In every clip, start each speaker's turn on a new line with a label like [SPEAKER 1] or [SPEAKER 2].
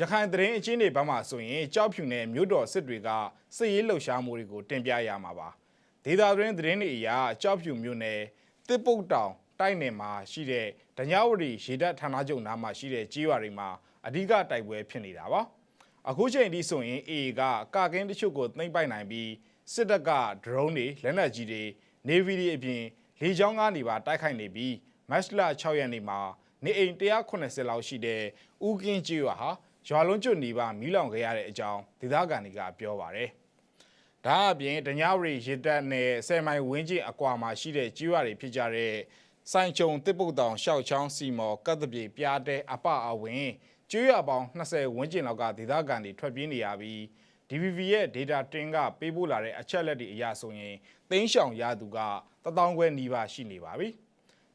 [SPEAKER 1] ရခိုင်သတင်းအချင်းတွေဘက်မှဆိုရင်ကြောက်ဖြူနဲ့မြို့တော်စစ်တွေကစစ်ရေးလှုပ်ရှားမှုတွေကိုတင်ပြရမှာပါဒေတာတွင်သတင်းတွေအရကြောက်ဖြူမြို့နယ်တစ်ပုတ်တောင်တိုက်နယ်မှာရှိတဲ့ဒညဝရီရေတပ်ဌာနချုပ်နားမှာရှိတဲ့ကြေးရွာတွေမှာအဓိကတိုက်ပွဲဖြစ်နေတာပါအခုချိန်ဒီဆိုရင် AA ကကာကင်းတချို့ကိုသိမ်းပိုက်နိုင်ပြီးစစ်တပ်က drone တွေလက်နက်ကြီးတွေ navy တွေအပြင်လေကြောင်းကားတွေပါတိုက်ခိုက်နေပြီးမတ်လ6ရက်နေ့မှာနေအိမ်180လောက်ရှိတဲ့ဦးကင်းကျွာဟာ ရွာလုံးကျွတ်နေပါမီးလောင်ခဲ့ရတဲ့အကြောင်းဒေသခံတွေကပြောပါတယ်။ဒါအပြင်တညဝရီရေတပ်နဲ့ဆယ်မိုင်ဝင်းကျင်အကွာမှာရှိတဲ့ကျွာတွေဖြစ်ကြတဲ့စိုင်ချုံတစ်ပုတ်တောင်ရှောက်ချောင်းစီမော်ကတ်တပြေပြားတဲ့အပအဝင်ကျွာပေါင်း20ဝန်းကျင်လောက်ကဒေသခံတွေထွက်ပြေးနေရပြီး DVV ရဲ့ data တင်ကပေးပို့လာတဲ့အချက်လက်တွေအရဆိုရင်သိန်းရှောင်ရသူက1000ခွဲနီးပါးရှိနေပါပြီ။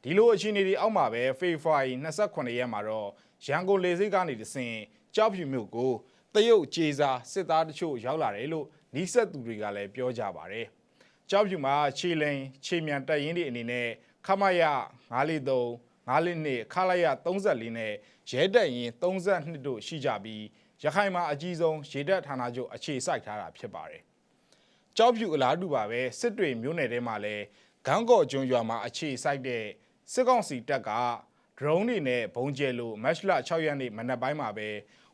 [SPEAKER 1] ဒီလိုအခြေအနေတွေအောက်မှာပဲဖေဖော်ဝါရီ28ရက်မှာတော့ရန်ကုန်လေဆိပ်ကနေတဆင်ကြောက်ဖြူမြို့ကိုတရုတ်ကြေစာစစ်သားတချို့ရောက်လာတယ်လို့နီးစပ်သူတွေကလည်းပြောကြပါတယ်။ကြောက်ဖြူမှာခြေလိန်ခြေမြန်တက်ရင်တွေအနေနဲ့ခမရ943 942ခလာရ34နဲ့ရဲတက်ရင်32တို့ရှိကြပြီးရခိုင်မှာအကြီးဆုံးရေတပ်ဌာနချုပ်အခြေစိုက်ထားတာဖြစ်ပါတယ်။ကြောက်ဖြူအလားတူပါပဲစစ်တွေမျိုးနယ်ထဲမှာလည်းဂန်းကော့ကျွန်းရွာမှာအခြေစိုက်တဲ့ စစ်ကောင်စီတပ်က drone တွေနဲ့ဘုံကျဲလို့မတ်လ6ရက်နေ့မနက်ပိုင်းမှာပဲ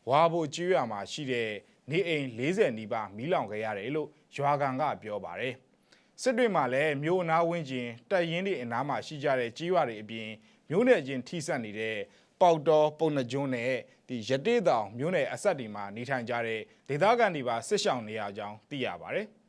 [SPEAKER 1] ဝါဘိုကျွော်မှာရှိတဲ့နေအိမ်40နီးပါးမီးလောင်ခဲ့ရတယ်လို့ရွာကန်ကပြောပါတယ်။စစ်တွေမှာလည်းမြို့အနားဝင်းကျင်တပ်ရင်းတွေအနားမှာရှိကြတဲ့ကြီးရွာတွေအပြင်မြို့နယ်ချင်းထိစပ်နေတဲ့ပေါက်တော်ပုံနှကျွန်းနဲ့ဒီရတေးတောင်မြို့နယ်အဆက်တွေမှာနေထိုင်ကြတဲ့ဒေသခံတွေပါစစ်ဆောင်နေရကြောင်းသိရပါတယ်။